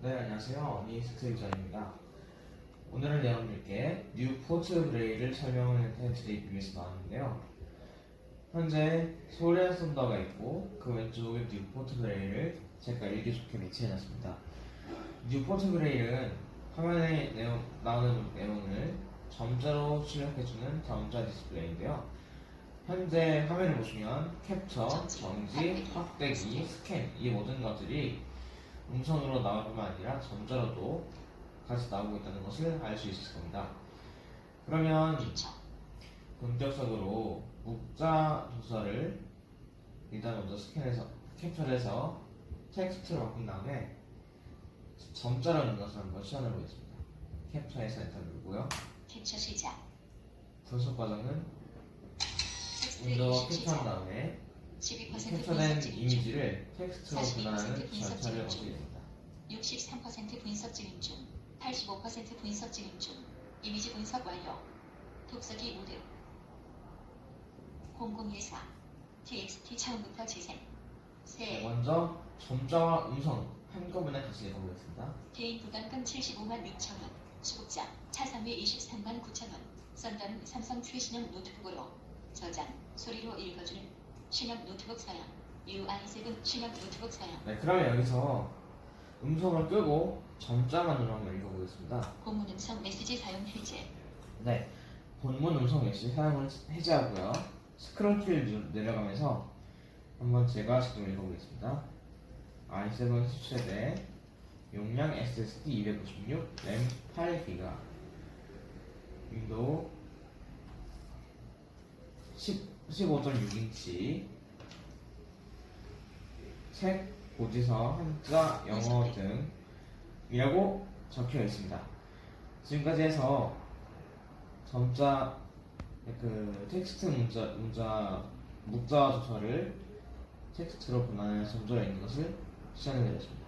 네, 안녕하세요. 이스트 기자입니다. 오늘은 여러분들께 뉴포트 브레이를 설명하는 텍스트를 위해서 나왔는데요. 현재 소리안 썬더가 있고 그 왼쪽에 뉴포트 브레이를 제가 읽기 좋게 배치해놨습니다. 뉴포트 브레이는 화면에 내용, 나오는 내용을 점자로 출력해주는 점자 디스플레이인데요. 현재 화면을 보시면 캡처, 정지, 확대기, 스캔 이 모든 것들이 음성으로 나올 뿐만 아니라 점자로도 같이 나오고 있다는 것을 알 수 있을 겁니다. 그러면 본격적으로 묵자 도서를 일단 먼저 스캔해서 캡처를 해서 텍스트로 바꾼 다음에 점자로 있는 것을 한번 시연해 보겠습니다. 캡처해서 엔터 누르고요. 캡처 시작. 분석 과정은 인식 캡처한. 다음에 12% 캡처된. 이미지를 텍스트로 42% 변환하는 절차를. 거치게 됩니다. 63% 분석 진행 중. 85% 분석 진행 중. 이미지 분석 완료. 독서기 모드. 0014. txt 처음부터 재생. 네, 새. 먼저 점자와 음성 한꺼번에 같이 읽어보겠습니다. 개인 부담금 75만 6천원. 수급자. 차상위 23만 9천원. 썬더는 삼성 최신형 노트북으로. 저장. 소리로 읽어주는. 신형 노트북 사양. UI7 신형 노트북 사양. 네, 그러면 여기서 음성을 끄고 점자만으로 한번 읽어보겠습니다. 본문 음성 메시지 사용 해제. 네, 본문 음성 메시지 사용을 해제하고요. 스크롤 키를 누- 내려가면서 한번 제가 지금 읽어보겠습니다. i7 10세대 용량 SSD 256, 램 8기가 윈도우 10, 15.6인치 책, 고지서, 한자, 영어 등이라고 적혀 있습니다. 지금까지 해서 점자 그 텍스트 문자 문자 묵자 조서를 텍스트로 변환해 점자로 있는 것을 시연해 드렸습니다.